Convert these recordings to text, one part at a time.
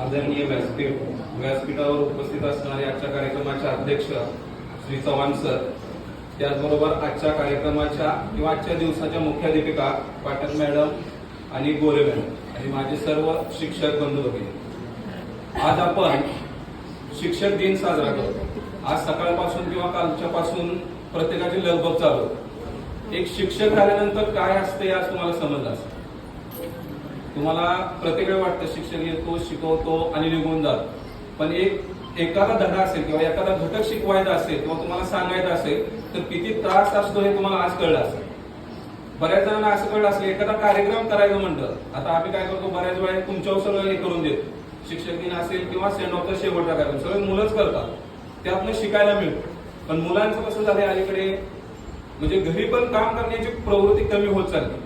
आदरणीय व्यासपीठ व्यासपीठावर उपस्थित असणारे आजच्या कार्यक्रमाचे अध्यक्ष श्री चव्हाण सर त्याचबरोबर आजच्या कार्यक्रमाच्या किंवा आजच्या दिवसाच्या मुख्याध्यापिका पाटण मॅडम आणि गोरे मॅडम आणि माझे सर्व शिक्षक बंधू भगिनी आज आपण शिक्षक दिन साजरा करतो. आज सकाळपासून किंवा कालच्यापासून प्रत्येकाची लगबग चालू एक शिक्षक झाल्यानंतर काय असते आज तुम्हाला समजलं असतं तुम्हाला प्रत्येक वेळ वाटतं शिक्षक येतो शिकवतो आणि निघून जातो. पण एक एखादा धडा असेल किंवा एखादा घटक शिकवायचा असेल किंवा तुम्हाला सांगायचं असेल तर किती त्रास असतो हे तुम्हाला आज कळलं असेल. बऱ्याच जणांना असं कळलं असेल एखादा कार्यक्रम करायचं म्हणतं आता आम्ही काय करतो बऱ्याच वेळा तुमच्यावर सगळं हे करून देतो. शिक्षक दिन असेल किंवा सेंड ऑफचा शेवटचा कार्यक्रम सगळे मुलंच करतात. त्यातनं शिकायला मिळतं. पण मुलांचं कसं झालंय अलीकडे म्हणजे घरी पण काम करण्याची प्रवृत्ती कमी होत चालली.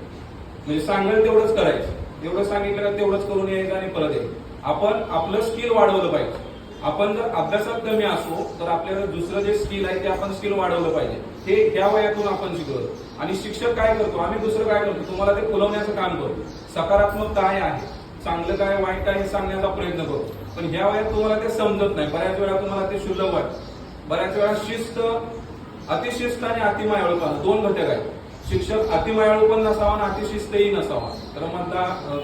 म्हणजे सांगेल तेवढंच करायचं. एवढं सांगितलं का तेवढंच करून यायचं आणि परत यायचं. आपण आपलं स्किल वाढवलं पाहिजे. आपण जर अभ्यासात कमी असो तर आपल्याला दुसरं जे स्किल आहे ते आपण स्किल वाढवलं पाहिजे. हे त्या वयातून आपण शिकवतो आणि शिक्षक काय करतो? आम्ही दुसरं काय करतो? तुम्हाला ते फुलवण्याचं काम करतो सकारात्मक काय आहे? चांगलं काय वाईट काय हे सांगण्याचा प्रयत्न करतो पण ह्या वयात तुम्हाला ते समजत नाही. बऱ्याच वेळा तुम्हाला ते सुलभ वाटतं. बऱ्याच वेळा शिस्त अतिशिस्त आणि अतिमायाळूपणा दोन घटक आहेत. शिक्षक अतिमायाळू पण नसावा आणि अतिशिस्तही नसावा. तर म्हणता अ,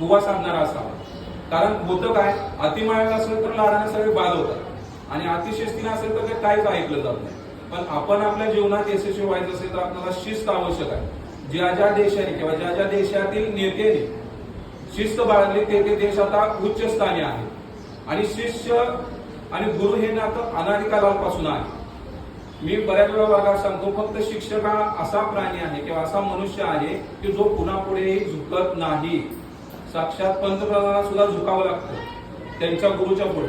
दुवा साधणारा असावा. कारण होतं काय? अतिमायाळू असेल तर लाडाने सगळे बाद होतात. आणि अतिशिस्तीने असेल तर ते काहीच ऐकलं जात नाही. पण आपण आपल्या जीवनात यशस्वी व्हायचं असेल तर आपल्याला शिस्त आवश्यक आहे. ज्या ज्या देशाने किंवा ज्या ज्या देशातील नेत्याने शिस्त बाळगली ते ते देश आता उच्च स्थानी आहे आणि शिष्य आणि गुरु हे नातं अनादिकालापासून आहे. मी बऱ्याच वेळा वर्गात सांगतो फक्त शिक्षक हा असा प्राणी आहे किंवा असा मनुष्य आहे की जो पुन्हा झुकत नाही. साक्षात पंतप्रधानांना सुद्धा झुकावं लागतं त्यांच्या गुरुच्या पुढे.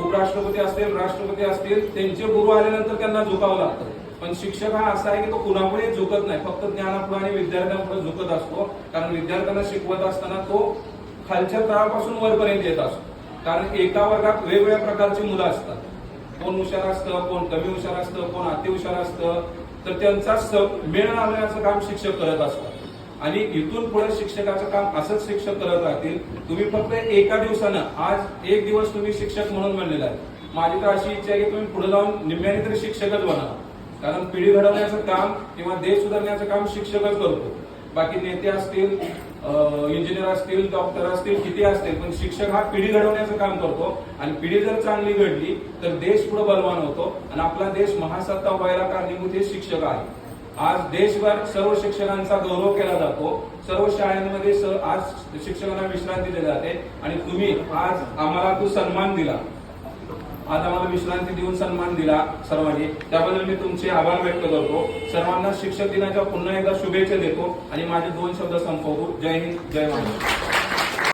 उपराष्ट्रपती असतील राष्ट्रपती असतील त्यांचे गुरु आल्यानंतर त्यांना झुकावं लागतं. पण शिक्षक हा असा आहे की तो कुणापुढे झुकत नाही फक्त ज्ञानापुढे आणि विद्यार्थ्यांपुढे झुकत असतो. कारण विद्यार्थ्यांना शिकवत असताना तो खालच्या तळापासून वरपर्यंत येत असतो. कारण एका वर्गात वेगवेगळ्या प्रकारची मुलं असतात. कोण हुशार असतं कोण कमी हुशार असतं कोण अति हुशार असतं तर त्यांचा मेळ आणण्याचं काम शिक्षक करत असतात. आणि इथून पुढे शिक्षकाचं काम असंच शिक्षक करत राहतील. तुम्ही फक्त एका दिवसानं आज एक दिवस तुम्ही शिक्षक म्हणून म्हणलेला आहे. माझी तर अशी इच्छा आहे की तुम्ही पुढे जाऊन निम्म्याने तरी शिक्षकच बना कारण पिढी घडवण्याचं काम किंवा देश सुधारण्याचं काम शिक्षकच करतो. बाकी नेते असतील इंजिनियर असतील डॉक्टर असतील किती असतील पण शिक्षक हा पिढी घडवण्याचं काम करतो. आणि पिढी जर चांगली घडली तर देश पुढे बलवान होतो. आणि आपला देश महासत्ता व्हायला कारणीभूत हे शिक्षक आहे आज देशभर सर्व शिक्षकांचा गौरव केला जातो. सर्व शाळांमध्ये आज शिक्षकांना विश्रांती दिली जाते. आणि तुम्ही आज आम्हाला तो सन्मान दिला. आज आम्हाला विश्रांती देऊन सन्मान दिला सर्वांनी. त्याबद्दल मी तुमचे आभार व्यक्त करतो. सर्वांना शिक्षक दिनाच्या पुन्हा एकदा शुभेच्छा देतो आणि माझे दोन शब्द संपवतो. जय हिंद जय महाराष्ट्र.